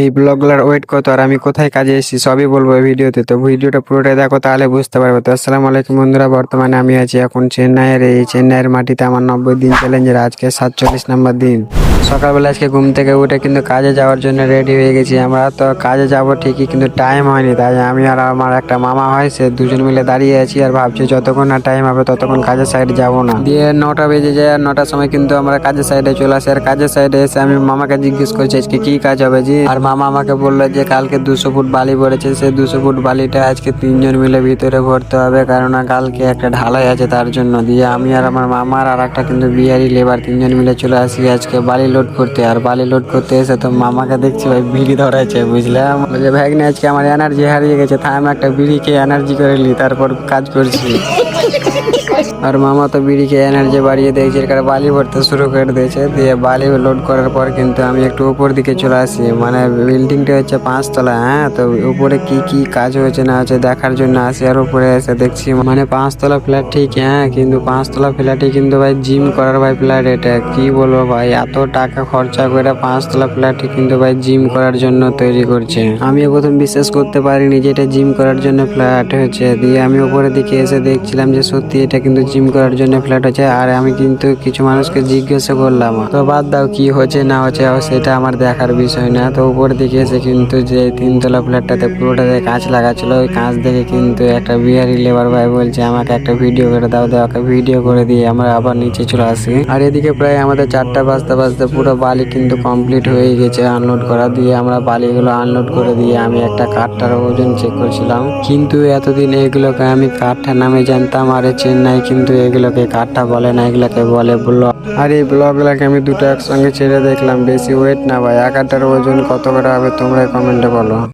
এই ব্লগগুলোর ওয়েট কত আর আমি কোথায় কাজে এসেছি সবই বলব ভিডিওতে। তো ভিডিওটা পুরোটাই দেখো তাহলে বুঝতে পারব। তো আসসালামু আলাইকুম বন্ধুরা, বর্তমানে আমি আছি এখন চেন্নাইয়ের। এই চেন্নাইয়ের মাটিতে আমার নব্বই দিন চ্যালেঞ্জের আজকে সাতচল্লিশ নম্বর দিন। সকালবেলা আজকে ঘুম থেকে উঠে কিন্তু কাজে যাওয়ার জন্য রেডি হয়ে গেছি। আমরা তো কাজে যাব ঠিকই কিন্তু টাইম হয়নি। তাই আমি আর আমার একটা মামা হয়, সে দুজন মিলে দাঁড়িয়ে আছি আর ভাবছি যতক্ষণ না টাইম হবে ততক্ষণ কাজের সাইডে যাব না। দিয়ে নটা বেজে যায় আর নটার সময় কিন্তু আমরা কাজের সাইডে চলে আসি। আর কাজের সাইডে এসে আমি মামাকে জিজ্ঞেস করছি, আজকে কি কাজ হবে জি? আর মামা আমাকে বলল যে, কালকে দুশো ফুট বালি পড়েছে সেই দুশো ফুট বালিটা আজকে তিনজন মিলে ভিতরে ভরতে হবে কারণ কালকে একটা ঢালাই আছে তার জন্য। দিয়ে আমি আর আমার মামার আর একটা কিন্তু বিহারি লেবার তিনজন মিলে চলে আসি, আজকে বালি লোড করতে। আর বালি লোড করতে এসে তো মামাকে দেখছি ভাই বিড়ি ধরাইছে, বুঝলাম? যে ভাগ্নে আজকে আমার এনার্জি হারিয়ে গেছে আমি একটা বিড়ি খেয়ে এনার্জি করে নি তারপর কাজ করছি। আর মামা তো বিড়ি খেয়ে এনার্জি বাড়িয়ে দিয়েছে কারণে বালি ভরতে শুরু করে দিয়েছে। দিয়ে বালি লোড করার পর কিন্তু আমি একটু উপর দিকে চলে আসি। মানে বিল্ডিংটা হচ্ছে পাঁচতলা হ্যাঁ? তো উপরে কি কি কাজ হয়েছে না হচ্ছে দেখার জন্য আসি আর উপরে এসে দেখছি মানে পাঁচতলা ফ্ল্যাট ঠিক হ্যাঁ? কিন্তু পাঁচতলা ফ্ল্যাটে কিন্তু ভাই জিম করার ভাই ফ্ল্যাট এটা। কি বলব ভাই, এত টাকা খরচা করে পাঁচতলা ফ্ল্যাটে কিন্তু ভাই জিম করার জন্য তৈরি করছে। আমি প্রথম বিশ্বাস করতে পারিনি যে এটা জিম করার জন্য ফ্ল্যাট হয়েছে দিয়ে আমি উপরের দিকে এসে দেখছিলাম যে সত্যি এটা কিন্তু জিম করার জন্য ফ্ল্যাট হচ্ছে আর আমি কিন্তু কিছু মানুষকে জিজ্ঞাসা করলাম, তো বাদ দাও কি হচ্ছে, না হচ্ছে সেটা আমার দেখার বিষয় না। তো উপর দিকে এসে কিন্তু যে তিনতলা ফ্ল্যাটটাতে পুরোটাতে কাঁচ লাগা ছিল ওই কাঁচ দেখে কিন্তু একটা বিহারি লেবার ভাই বলছে, আমাকে একটা ভিডিও করে দাও দাও, ওকে ভিডিও করে দিয়ে আমরা আবার নিচে চলে আসি। আর এদিকে প্রায় আমাদের চারটা বাজতে বাজতে পুরো বালি কিন্তু কমপ্লিট হয়ে গেছে আনলোড করা। দিয়ে আমরা বালিগুলো আনলোড করে দিয়ে আমি একটা কাঠটার ওজন চেক করছিলাম। কিন্তু এতদিন এগুলোকে আমি কাঠটা নামে জানতাম, আর এই চেন্নাই কিন্তু এগুলোকে কাঠটা বলে না, এগুলোকে বলে ব্লক আর এই ব্লকগুলোকে আমি দুটো একসঙ্গে ছেড়ে দেখলাম। বেশি ওয়েট না ভাই, এক আটটার ওজন কত করে হবে তোমরা কমেন্টে বলো।